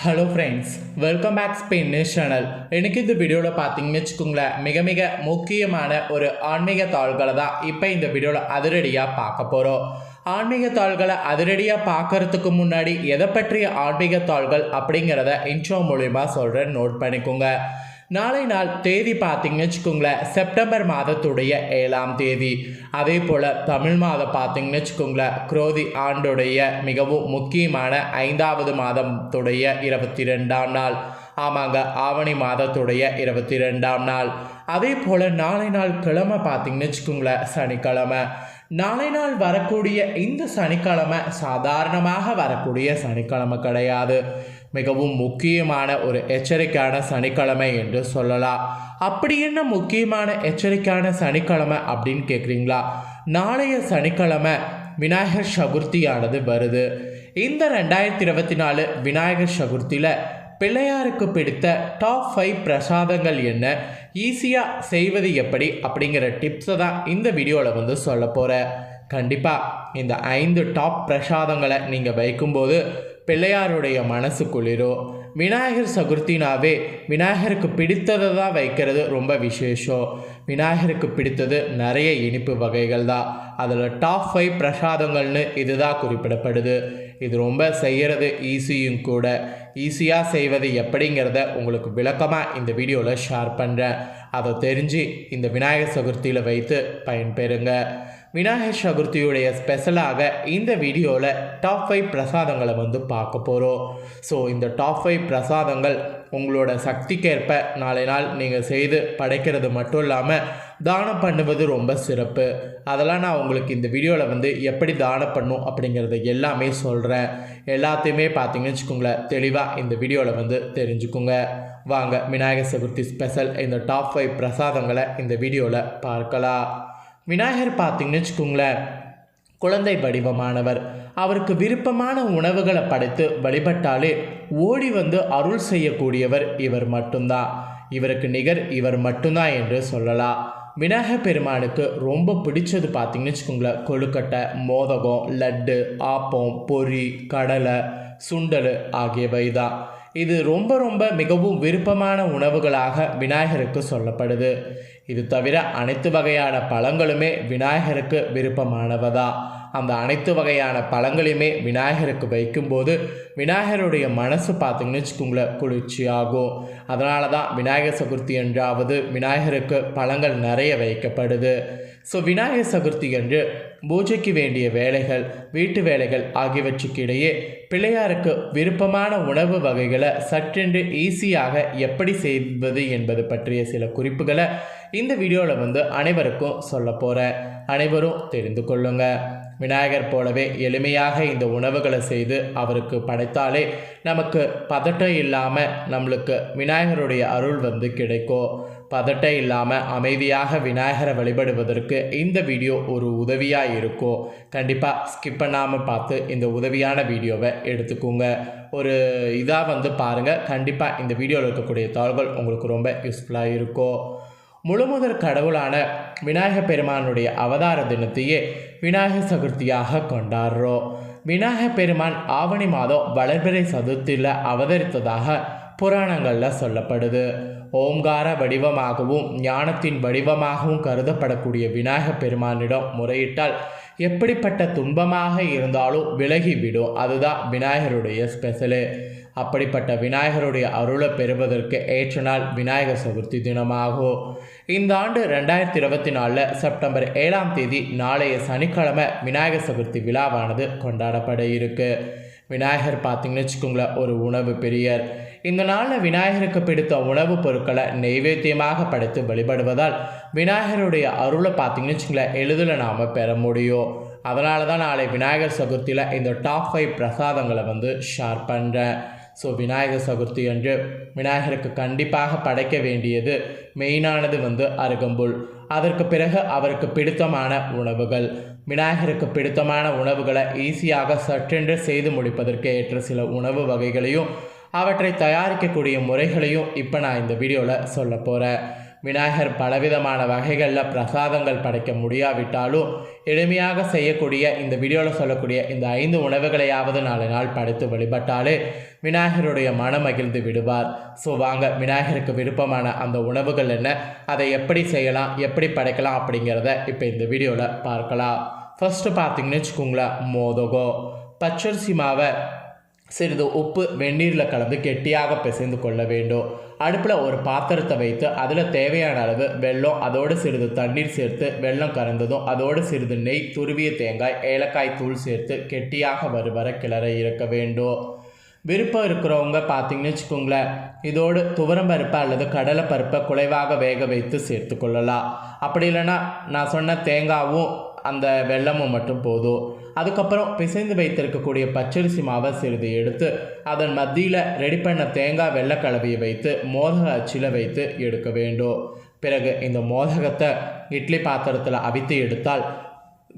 Hello friends welcome back Spain news channel எனக்கு இந்த வீடியோவில் பார்த்தீங்கன்னு வச்சுக்கோங்களேன் மிக மிக முக்கியமான ஒரு ஆன்மீக தாள்களை தான் இப்போ இந்த வீடியோவில் அதிரடியாக பார்க்க போகிறோம் ஆன்மீக தாள்களை அதிரடியாக பார்க்கறதுக்கு முன்னாடி எதை பற்றிய ஆன்மீக தாள்கள் அப்படிங்கிறத இன்ட்ரோ மூலிமா சொல்கிறேன் நோட் பண்ணிக்கோங்க. நாளை நாள் தேதி பார்த்தீங்கன்னு வச்சுக்கோங்களேன் செப்டம்பர் மாதத்துடைய ஏழாம் தேதி. அதே போல் தமிழ் மாதம் பார்த்தீங்கன்னு வச்சுக்கோங்களேன் குரோதி ஆண்டுடைய மிகவும் முக்கியமான ஐந்தாவது மாதத்துடைய இருபத்தி ரெண்டாம் நாள். ஆமாங்க ஆவணி மாதத்துடைய இருபத்தி ரெண்டாம் நாள். அதே போல் நாளை நாள் கிழமை பார்த்தீங்கன்னு வச்சுக்கோங்களேன் சனிக்கிழமை. நாளை நாள் வரக்கூடிய இந்த சனிக்கிழமை சாதாரணமாக வரக்கூடிய சனிக்கிழமை கிடையாது. மிகவும் முக்கியமான ஒரு எச்சரிக்கையான சனிக்கிழமை என்று சொல்லலாம் அப்படி என்ன முக்கியமான எச்சரிக்கையான சனிக்கிழமை அப்படின்னு கேட்குறீங்களா நாளைய சனிக்கிழமை விநாயகர் சதுர்த்தியானது வருது. இந்த ரெண்டாயிரத்தி இருபத்தி நாலு விநாயகர் சதுர்த்தியில் பிள்ளையாருக்கு பிடித்த டாப் ஃபைவ் பிரசாதங்கள் என்ன? ஈஸியாக செய்வது எப்படி? அப்படிங்கிற டிப்ஸை தான் இந்த வீடியோவில் வந்து சொல்ல போகிறேன் கண்டிப்பாக இந்த ஐந்து டாப் பிரசாதங்களை நீங்கள் வைக்கும்போது பிள்ளையாருடைய மனசு விநாயகர் சதுர்த்தினாவே விநாயகருக்கு பிடித்ததை தான் வைக்கிறது ரொம்ப விசேஷம் விநாயகருக்கு பிடித்தது நிறைய இனிப்பு வகைகள் தான் அதில் டாப் ஃபைவ் பிரசாதங்கள்னு இதுதான் குறிப்பிடப்படுது. இது ரொம்ப செய்கிறது ஈஸியும் கூட. ஈஸியாக செய்வது எப்படிங்கிறத உங்களுக்கு விளக்கமாக இந்த வீடியோவில் ஷேர் பண்ணுறேன் அதை தெரிஞ்சு இந்த விநாயகர் சதுர்த்தியில் வைத்து பயன்பெறுங்க. விநாயகர் சதுர்த்தியுடைய ஸ்பெஷலாக இந்த வீடியோவில் டாப் ஃபைவ் பிரசாதங்களை வந்து பார்க்க போகிறோம் ஸோ இந்த டாப் ஃபைவ் பிரசாதங்கள் உங்களோட சக்திக்கேற்ப நாளை நாள் நீங்கள் செய்து படைக்கிறது மட்டும் இல்லாமல் தானம் பண்ணுவது ரொம்ப சிறப்பு. அதெல்லாம் நான் உங்களுக்கு இந்த வீடியோவில் வந்து எப்படி தானம் பண்ணும் அப்படிங்கிறத எல்லாமே சொல்கிறேன் எல்லாத்தையுமே பார்த்தீங்கன்னு வச்சுக்கோங்களேன் தெளிவாக இந்த வீடியோவில் வந்து தெரிஞ்சுக்குங்க. வாங்க விநாயகர் சதுர்த்தி ஸ்பெஷல் இந்த டாப் ஃபைவ் பிரசாதங்களை இந்த வீடியோவில் பார்க்கலாம். விநாயகர் பார்த்தீங்கன்னு வச்சுக்கோங்களேன் குழந்தை வடிவமானவர். அவருக்கு விருப்பமான உணவுகளை படைத்து வழிபட்டாலே ஓடி வந்து அருள் செய்யக்கூடியவர் இவர் மட்டும்தான். இவருக்கு நிகர் இவர் மட்டும்தான் என்று சொல்லலாம். விநாயகர் பெருமானுக்கு ரொம்ப பிடிச்சது பார்த்தீங்கன்னு வச்சுக்கோங்களேன். கொழுக்கட்டை மோதகம் லட்டு ஆப்பம் பொரி கடலை சுண்டல் ஆகியவை தான். இது ரொம்ப ரொம்ப மிகவும் விருப்பமான உணவுகளாக விநாயகருக்கு சொல்லப்படுது. இது தவிர அனைத்து வகையான பழங்களுமே விநாயகருக்கு விருப்பமானவதான் அந்த அனைத்து வகையான பழங்களையுமே விநாயகருக்கு வைக்கும்போது விநாயகருடைய மனசு பார்த்தீங்கன்னு வச்சுக்கோங்களேன் குளிர்ச்சியாகும் அதனால தான் விநாயகர் சதுர்த்தி என்றாவது விநாயகருக்கு பழங்கள் நிறைய வைக்கப்படுது. ஸோ விநாயகர் சதுர்த்தி என்று பூஜைக்கு வேண்டிய வேலைகள் வீட்டு வேலைகள் ஆகியவற்றுக்கு இடையே பிள்ளையாருக்கு விருப்பமான உணவு வகைகளை சற்றென்று ஈஸியாக எப்படி செய்வது என்பது பற்றிய சில குறிப்புகளை இந்த வீடியோவில் வந்து அனைவருக்கும் சொல்ல போகிறேன் அனைவரும் தெரிந்து கொள்ளுங்க. விநாயகர் போலவே எளிமையாக இந்த உணவுகளை செய்து அவருக்கு படைத்தாலே நமக்கு பதட்டம் இல்லாமல் நம்மளுக்கு விநாயகருடைய அருள் வந்து கிடைக்கும். பதட்டம் இல்லாமல் அமைதியாக விநாயகரை வழிபடுவதற்கு இந்த வீடியோ ஒரு உதவியாக இருக்கும். கண்டிப்பாக ஸ்கிப் பண்ணாமல் பார்த்து இந்த உதவியான வீடியோவை எடுத்துக்கோங்க. ஒரு இதாக வந்து பாருங்கள் கண்டிப்பாக இந்த வீடியோவில் இருக்கக்கூடிய தாள்கள் உங்களுக்கு ரொம்ப யூஸ்ஃபுல்லாக இருக்கும். முழுமுதற் கடவுளான விநாயகர் பெருமானுடைய அவதார தினத்தையே விநாயகர் சதுர்த்தியாக கொண்டாடுறோம். விநாயகர் பெருமான் ஆவணி மாதம் வளர்பிறை சதுர்த்தியில் அவதரித்ததாக புராணங்களில் சொல்லப்படுது. ஓம்கார வடிவமாகவும் ஞானத்தின் வடிவமாகவும் கருதப்படக்கூடிய விநாயகப் பெருமானிடம் முறையிட்டால் எப்படிப்பட்ட துன்பமாக இருந்தாலும் விலகிவிடும். அதுதான் விநாயகருடைய ஸ்பெஷலு அப்படிப்பட்ட விநாயகருடைய அருளை பெறுவதற்கு ஏற்ற நாள் விநாயகர் சதுர்த்தி தினமாகும் இந்த ஆண்டு ரெண்டாயிரத்தி இருபத்தி நாலில் செப்டம்பர் ஏழாம் தேதி நாளைய சனிக்கிழமை விநாயகர் சதுர்த்தி விழாவானது கொண்டாடப்பட இருக்கு. விநாயகர் பார்த்தீங்கன்னு வச்சுக்கோங்களேன் ஒரு உணவு பிரியர். இந்த நாளில் விநாயகருக்கு பிடித்த உணவுப் பொருட்களை நெய்வேத்தியமாக படைத்து வழிபடுவதால் விநாயகருடைய அருளை பார்த்தீங்கன்னு வச்சுங்களேன் எளிதில் நாம் பெற முடியும். அதனால தான் நாளை விநாயகர் சதுர்த்தியில் இந்த டாப் ஃபைவ் பிரசாதங்களை வந்து ஷேர் பண்ணுறேன் ஸோ விநாயகர் சதுர்த்தி அன்று விநாயகருக்கு கண்டிப்பாக படைக்க வேண்டியது மெயினானது வந்து அருகம்புல். அதற்கு பிறகு அவருக்கு பிடித்தமான உணவுகள். விநாயகருக்கு பிடித்தமான உணவுகளை ஈஸியாக சற்றென்று செய்து முடிப்பதற்கு ஏற்ற சில உணவு வகைகளையும் அவற்றை தயாரிக்கக்கூடிய முறைகளையும் இப்போ நான் இந்த வீடியோவில் சொல்ல போகிறேன் விநாயகர் பலவிதமான வகைகளில் பிரசாதங்கள் படைக்க முடியாவிட்டாலும் எளிமையாக செய்யக்கூடிய இந்த வீடியோவில் சொல்லக்கூடிய இந்த ஐந்து உணவுகளையாவது நாலு நாள் படைத்து வழிபட்டாலே விநாயகருடைய மனம் மகிழ்ந்து விடுவார். ஸோ வாங்க விநாயகருக்கு விருப்பமான அந்த உணவுகள் என்ன அதை எப்படி செய்யலாம் எப்படி படைக்கலாம் அப்படிங்கிறத இப்போ இந்த வீடியோவில் பார்க்கலாம். ஃபஸ்ட்டு பார்த்தீங்கன்னு வச்சுக்கோங்களேன் மோதகம். பச்சரிசி மாவை சிறிது உப்பு வெந்நீரில் கலந்து கெட்டியாக பிசைந்து கொள்ள வேண்டும். அடுப்பில் ஒரு பாத்திரத்தை வைத்து அதில் தேவையான அளவு வெல்லம் அதோடு சிறிது தண்ணீர் சேர்த்து வெல்லம் கறந்ததும் அதோடு சிறிது நெய் துருவிய தேங்காய் ஏலக்காய் தூள் சேர்த்து கெட்டியாக வருவர கிளற இருக்க வேண்டும். விருப்பம் இருக்கிறவங்க பார்த்தீங்கன்னு வச்சுக்கோங்களேன் இதோடு துவரம் பருப்பை அல்லது கடலை பருப்பை குறைவாக வேக வைத்து சேர்த்து கொள்ளலாம். அப்படி இல்லைன்னா நான் சொன்ன தேங்காவும் அந்த வெல்லமும் மட்டும் போதும் அதுக்கப்புறம் பிசைந்து வைத்திருக்கக்கூடிய பச்சரிசி மாவை சிறிது எடுத்து அதன் மத்தியில் ரெடி பண்ண தேங்காய் வெள்ளக்கலவையை வைத்து மோதக அச்சில் வைத்து எடுக்க வேண்டும். பிறகு இந்த மோதகத்தை இட்லி பாத்திரத்தில் அவித்து எடுத்தால்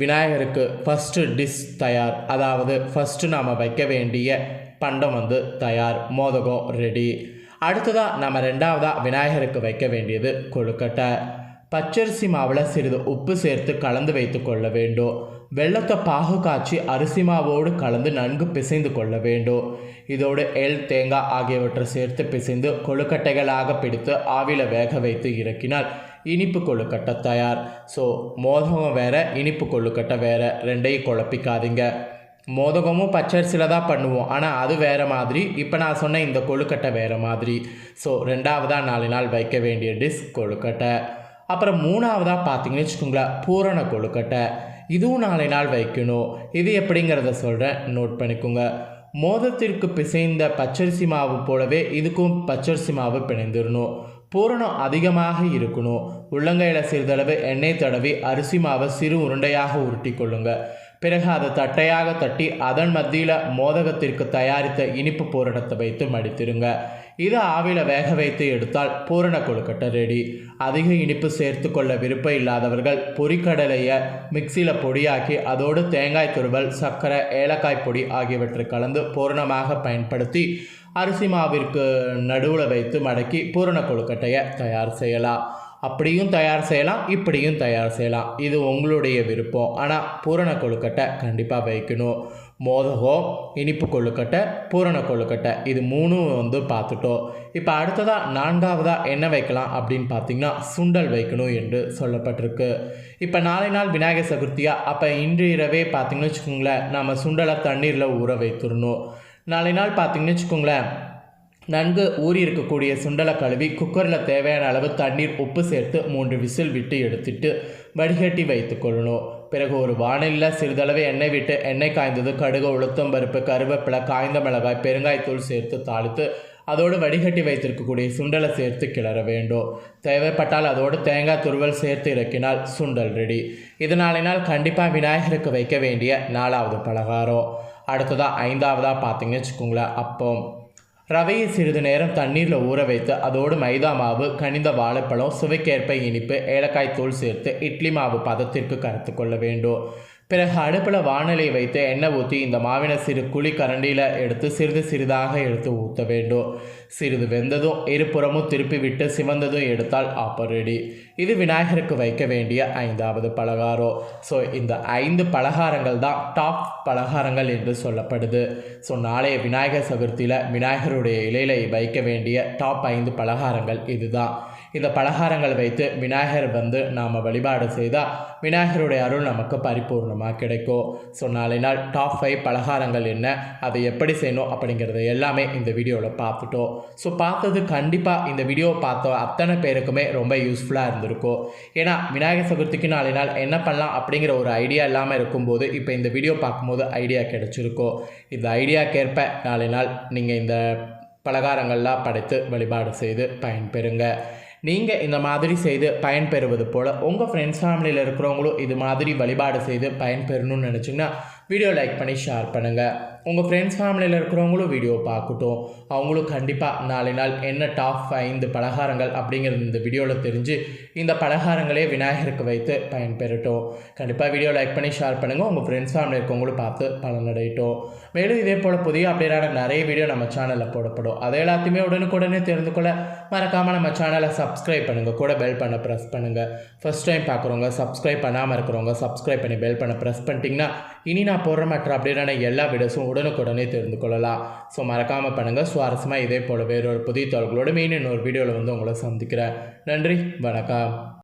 விநாயகருக்கு ஃபஸ்ட்டு டிஷ் தயார். அதாவது ஃபஸ்ட்டு நாம் வைக்க வேண்டிய பண்டம் வந்து தயார். மோதகம் ரெடி அடுத்ததாக நம்ம ரெண்டாவதாக விநாயகருக்கு வைக்க வேண்டியது கொழுக்கட்டை. பச்சரிசி மாவில் சிறிது உப்பு சேர்த்து கலந்து வைத்து கொள்ள வேண்டும். வெள்ளத்தை பாகு காய்ச்சி அரிசி மாவோடு கலந்து நன்கு பிசைந்து கொள்ள வேண்டும். இதோடு எள் தேங்காய் ஆகியவற்றை சேர்த்து பிசைந்து கொழுக்கட்டைகளாக பிடித்து ஆவியில் வேக வைத்து இறக்கினால் இனிப்பு கொழுக்கட்டை தயார். ஸோ மோதகம் வேற இனிப்பு கொழுக்கட்டை வேற. ரெண்டையும் குழப்பிக்காதீங்க. மோதகமும் பச்சரிசியில் தான் பண்ணுவோம். ஆனால் அது வேறு மாதிரி. இப்போ நான் சொன்ன இந்த கொழுக்கட்டை வேறு மாதிரி. ஸோ ரெண்டாவதாக நாலு நாள் வைக்க வேண்டிய டிஷ் கொழுக்கட்டை. அப்புறம் மூணாவதாக பார்த்தீங்கன்னு வச்சுக்கோங்களேன் பூரண கொழுக்கட்டை. இதுவும் நாளை நாள் வைக்கணும். இது எப்படிங்கிறத சொல்கிறேன் நோட் பண்ணிக்கோங்க. மோதத்திற்கு பிசைந்த பச்சரிசி மாவு போலவே இதுக்கும் பச்சரிசி மாவு பிணைந்துடணும். பூரணம் அதிகமாக இருக்கணும். உள்ளங்கையில் சிறிதளவு எண்ணெய் தடவி அரிசி மாவை சிறு உருண்டையாக உருட்டி கொள்ளுங்கள் பிறகு அதை தட்டையாக தட்டி அதன் மத்தியில் மோதகத்திற்கு தயாரித்த இனிப்பு பூரணத்தை வைத்து மடித்திருங்க. இதை ஆவியில் வேக வைத்து எடுத்தால் பூரண கொழுக்கட்டை ரெடி அதிக இனிப்பு சேர்த்து கொள்ள விருப்பம் இல்லாதவர்கள் பொரிக்கடலையை மிக்சியில் பொடியாக்கி அதோடு தேங்காய் துருவல் சர்க்கரை ஏலக்காய் பொடி ஆகியவற்றை கலந்து பூரணமாக பயன்படுத்தி அரிசி மாவிற்கு நடுவில் வைத்து மடக்கி பூரண கொழுக்கட்டையை தயார் செய்யலாம். அப்படியும் தயார் செய்யலாம் இப்படியும் தயார் செய்யலாம். இது உங்களுடைய விருப்பம். ஆனால் பூரண கொழுக்கட்டை கண்டிப்பாக வைக்கணும். மோதகம் இனிப்பு கொழுக்கட்டை பூரண கொழுக்கட்டை. இது மூணும் வந்து பார்த்துட்டோம். இப்போ அடுத்ததாக நான்காவதாக என்ன வைக்கலாம் அப்படின்னு பார்த்தீங்கன்னா சுண்டல் வைக்கணும் என்று சொல்லப்பட்டிருக்கு. இப்போ நாளை நாள் விநாயகர் சதுர்த்தியா? அப்போ இன்று இரவே பார்த்தீங்கன்னு வச்சுக்கோங்களேன் நம்ம சுண்டலை தண்ணீரில் ஊற வைத்துடணும். நாளை நாள் பார்த்தீங்கன்னு வச்சுக்கோங்களேன் நன்கு ஊறி இருக்கக்கூடிய சுண்டலை கழுவி குக்கரில் தேவையான அளவு தண்ணீர் உப்பு சேர்த்து மூன்று விசில் விட்டு எடுத்துட்டு வடிகட்டி வைத்துக்கொள்ளணும் பிறகு ஒரு வானிலில் சிறிதளவு எண்ணெய் விட்டு எண்ணெய் காய்ந்தது கடுகு உளுத்தம் பருப்பு கருவேப்பிலை காய்ந்த மிளகாய் பெருங்காய்த்தூள் சேர்த்து தாளித்து அதோடு வடிகட்டி வைத்திருக்கக்கூடிய சுண்டலை சேர்த்து கிளற வேண்டும். தேவைப்பட்டால் அதோடு தேங்காய் துருவல் சேர்த்து இறக்கினால் சுண்டல் ரெடி இதனாலினால் கண்டிப்பாக விநாயகருக்கு வைக்க வேண்டிய நாலாவது பலகாரம். அடுத்ததாக ஐந்தாவதாக பார்த்தீங்கன்னு வச்சுக்கோங்களேன் அப்பம். ரவையை சிறிது நேரம் தண்ணீரில் ஊற வைத்து அதோடு மைதா மாவு கனிந்த வாழைப்பழம் சுவைக்கேற்ப இனிப்பு ஏலக்காய் தூள் சேர்த்து இட்லி மாவு பதத்திற்கு கரைத்து கொள்ள வேண்டும். பிறகு அடுப்பில் வானிலை வைத்து எண்ணெய் ஊற்றி இந்த மாவினை சிறு குழி கரண்டியில் எடுத்து சிறிது சிறிதாக எடுத்து ஊற்ற வேண்டும். சிறிது வெந்ததும் இருபுறமும் திருப்பி விட்டு சிவந்ததும் எடுத்தால் அப்போ ரெடி இது விநாயகருக்கு வைக்க வேண்டிய ஐந்தாவது பலகாரம். ஸோ இந்த ஐந்து பலகாரங்கள் தான் டாப் பலகாரங்கள் என்று சொல்லப்படுது. ஸோ நாளைய விநாயகர் சதுர்த்தியில் விநாயகருடைய இலையில வைக்க வேண்டிய டாப் ஐந்து பலகாரங்கள் இதுதான். இந்த பலகாரங்கள் வைத்து விநாயகர் வந்து நாம் வழிபாடு செய்தால் விநாயகருடைய அருள் நமக்கு பரிபூர்ணமாக கிடைக்கும் ஸோ நாளை நாள் டாப் ஃபைவ் பலகாரங்கள் என்ன? அதை எப்படி செய்யணும் அப்படிங்கிறத எல்லாமே இந்த வீடியோவில் பார்த்துட்டோம் ஸோ பார்த்தது கண்டிப்பாக இந்த வீடியோ பார்த்த அத்தனை பேருக்குமே ரொம்ப யூஸ்ஃபுல்லாக இருந்திருக்கும் ஏன்னா விநாயகர் சதுர்த்திக்கு நாளை நாள் என்ன பண்ணலாம் அப்படிங்கிற ஒரு ஐடியா இல்லாமல் இருக்கும்போது இப்போ இந்த வீடியோ பார்க்கும்போது ஐடியா கிடச்சிருக்கோ? இந்த ஐடியாக்கேற்ப நாளை நாள் நீங்கள் இந்த பலகாரங்கள்லாம் படைத்து வழிபாடு செய்து பயன்பெறுங்க. நீங்கள் இந்த மாதிரி செய்து பயன்பெறுவது போல் உங்கள் ஃப்ரெண்ட்ஸ் ஃபேமிலியில் இருக்கிறவங்களும் இது மாதிரி வழிபாடு செய்து பயன்பெறணும்னு நினச்சிங்கன்னா வீடியோ லைக் பண்ணி ஷேர் பண்ணுங்கள் உங்கள் ஃப்ரெண்ட்ஸ் ஃபேமிலியில் இருக்கிறவங்களும் வீடியோ பார்க்கட்டும். அவங்களும் கண்டிப்பாக நாளை நாள் என்ன டாப் ஐந்து பலகாரங்கள் அப்படிங்கிறது இந்த வீடியோவில் தெரிஞ்சு இந்த பலகாரங்களே விநாயகருக்கு வைத்து பயன்பெறட்டும். கண்டிப்பாக வீடியோ லைக் பண்ணி ஷேர் பண்ணுங்கள் உங்கள் ஃப்ரெண்ட்ஸ் ஃபேமிலி இருக்கவங்களும் பார்த்து பலனடையட்டும். மேலும் இதே போல் புதிய அப்டேட்டான நிறைய வீடியோ நம்ம சேனலில் போடப்படும். அதை எல்லாத்தையுமே உடனுக்குடனே தெரிந்து கொள்ள மறக்காமல் நம்ம சேனலை சப்ஸ்கிரைப் பண்ணுங்கள் கூட பெல் பண்ண ப்ரெஸ் பண்ணுங்கள் ஃபர்ஸ்ட் டைம் பார்க்குறவங்க சப்ஸ்கிரைப் பண்ணாமல் இருக்கிறவங்க சப்ஸ்கிரைப் பண்ணி பெல் பண்ண ப்ரெஸ் பண்ணிட்டீங்கன்னா இனி நான் போடுற மற்ற அப்டேட்டான எல்லா வீடியோஸும் உடனுக்குடனே தெரிந்து கொள்ளலாம். ஸோ மறக்காமல் பண்ணுங்கள் சுவாரஸ்யமாக இதே போல் வேறொரு புதிய தகவல்களோடு மீன் இன்னொரு வீடியோவில் வந்து உங்களை சந்திக்கிறேன். நன்றி. வணக்கம்.